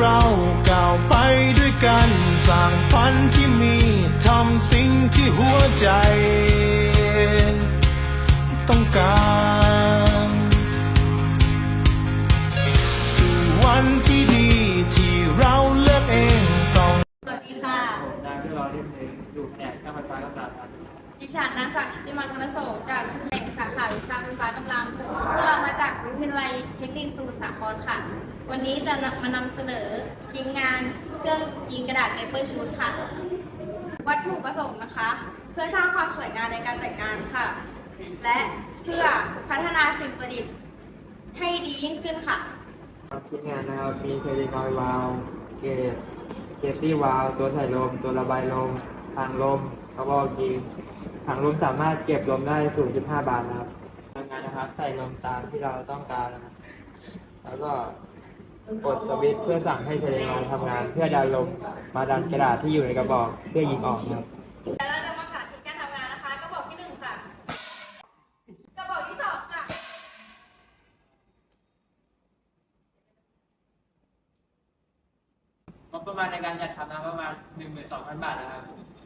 เราก้าวไปด้วยกันสร้างฝันที่มีทำสิ่งที่หัวใจ ต้องการสู่วันที่ดีที่เราเลือกเองต้องสวัสดีค่ะนายที่เราเรียนเองอยู่แผนกช่างไฟฟ้าและการดิฉันนางสาวชิติมันวรรณโสจากแผนก สาขาวิชาไฟฟ้ากำลังพวกเรามาจากวิทยาลัยเทคนิคสมุทรสาครค่ะ วันนี้จะมานำเสนอชิ้นงานเครื่องยิงกระดาษเปเปอร์ชูตค่ะ วัตถุประสงค์นะคะ เพื่อสร้างความสวยงามในการจัดงานค่ะ และเพื่อพัฒนาสิ่งประดิษฐ์ให้ดียิ่งขึ้นค่ะชิ้นงานนะครับมีเทเลนอยวาวเกจเกตตี้วาวตัวใส่ลม ตัวระบายลม ทางลมกระบอกยิงถังลมสามารถเก็บลมได้สูง15บาทนะครับทำงานนะครับ ใส่ลมตามที่เราต้องการนะครับ แล้วก็กดสวิตช์เพื่อสั่งให้เทเลนอยทำงาน เพื่อดันลมมาดันกระดาษที่อยู่ในกระบอกเพื่อยิงออกนะครับแล้วเราจะมาสาธิตการทำงานนะคะ กระบอกที่หนึ่งค่ะ กระบอกที่สองค่ะ งบประมาณในการจัดทำนะประมาณ 12,000 บาทนะครับ